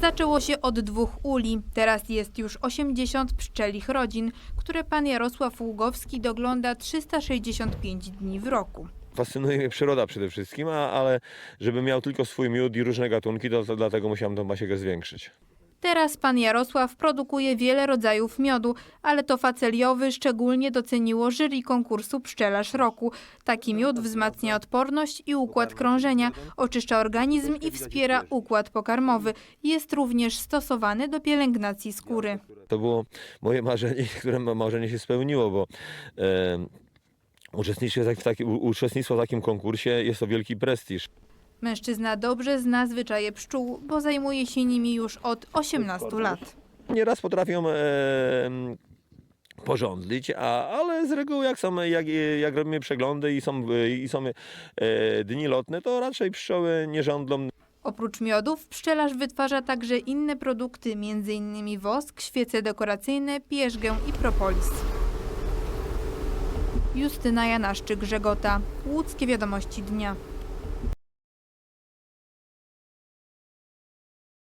Zaczęło się od dwóch uli. Teraz jest już 80 pszczelich rodzin, które pan Jarosław Ługowski dogląda 365 dni w roku. Fascynuje mnie przyroda przede wszystkim, a, ale żeby miał tylko swój miód i różne gatunki, to, to dlatego musiałem tą pasiekę zwiększyć. Teraz pan Jarosław produkuje wiele rodzajów miodu, ale to faceliowy szczególnie doceniło jury konkursu Pszczelarz Roku. Taki miód wzmacnia odporność i układ krążenia, oczyszcza organizm i wspiera układ pokarmowy. Jest również stosowany do pielęgnacji skóry. To było moje marzenie, które ma- marzenie się spełniło, bo e, uczestnictwo w takim konkursie jest to wielki prestiż. Mężczyzna dobrze zna zwyczaje pszczół, bo zajmuje się nimi już od 18 lat. Nieraz potrafią e, porządlić, a, ale z reguły jak, są, jak, jak robimy przeglądy i są, i są e, dni lotne, to raczej pszczoły nie żądlą. Oprócz miodów pszczelarz wytwarza także inne produkty, m.in. wosk, świece dekoracyjne, pierzgę i propolis. Justyna Janaszczyk-Żegota, Łódzkie Wiadomości Dnia.